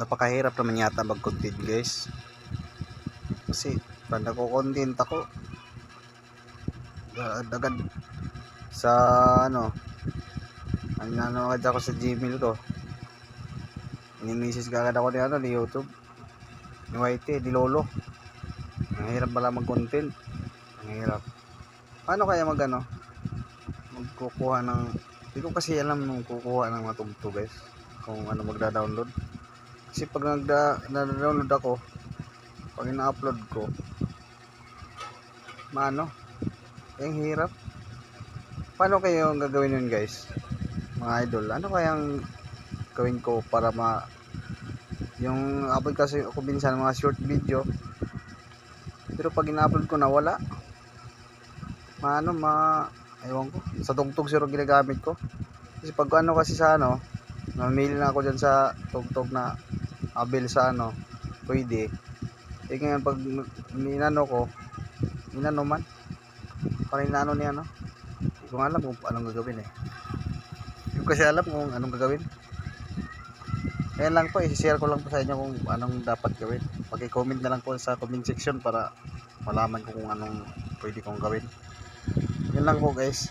napakahirap naman yata mag content guys. Kasi pag nagko-content ako agad sa ano na ano agad ako sa gmail ko. Nimisis ka agad ako ni ano ni YouTube. Ni YT, ni Lolo. Ang pala mag content ang hirap. Paano kaya mag ano magkukuha ng hindi ko kasi alam nung kukuha ng mga tugtog guys kung ano magda-download kasi pag nagda na-download ako pag ina-upload ko maano eh, ang hirap. Paano kayo ang gagawin yun guys? Mga idol ano kayang gawin ko para ma yung upload kasi ako minsan mga short video pero pag ina-upload ko na wala. Maano ma ewan ko sa tugtog zero ginagamit ko. Kasi pag ano kasi sa ano mamili na ako dyan sa tugtog na abil sa ano pwede eh ngayon pag minano ko minano man parang inano niya no hindi ko alam kung anong gagawin eh hindi kasi alam kung anong gagawin Ayan lang po, i-share ko lang po sa inyo kung anong dapat gawin. Pag-comment na lang po sa comment section para malaman ko kung anong pwede kong gawin. Yun lang po guys.